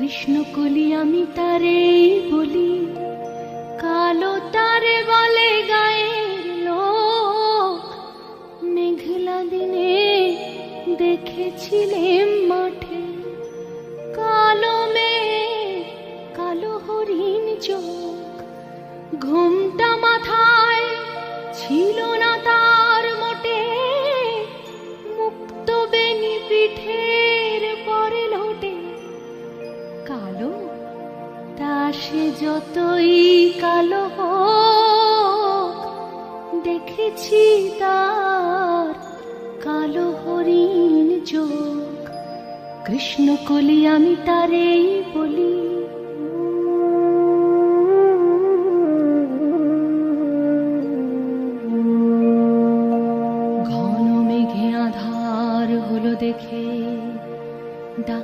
কৃষ্ণকলি আমি তারে বলি, কালো তারে বলে গায়ের লোক। মেঘলা দিনে দেখেছিলে মাঠে, কালো মেঘ, কালো হরিণ চোখ। ঘুমটা মাথায় ছিল না তার মোটে, মুক্ত বেনি পিঠের দাসে যতই কালো হোক। দেখেছি তার কালো হরিণ চোখ। কৃষ্ণ কলি আমি তারেই বলি। ঘন মেঘে আধার হলো দেখে।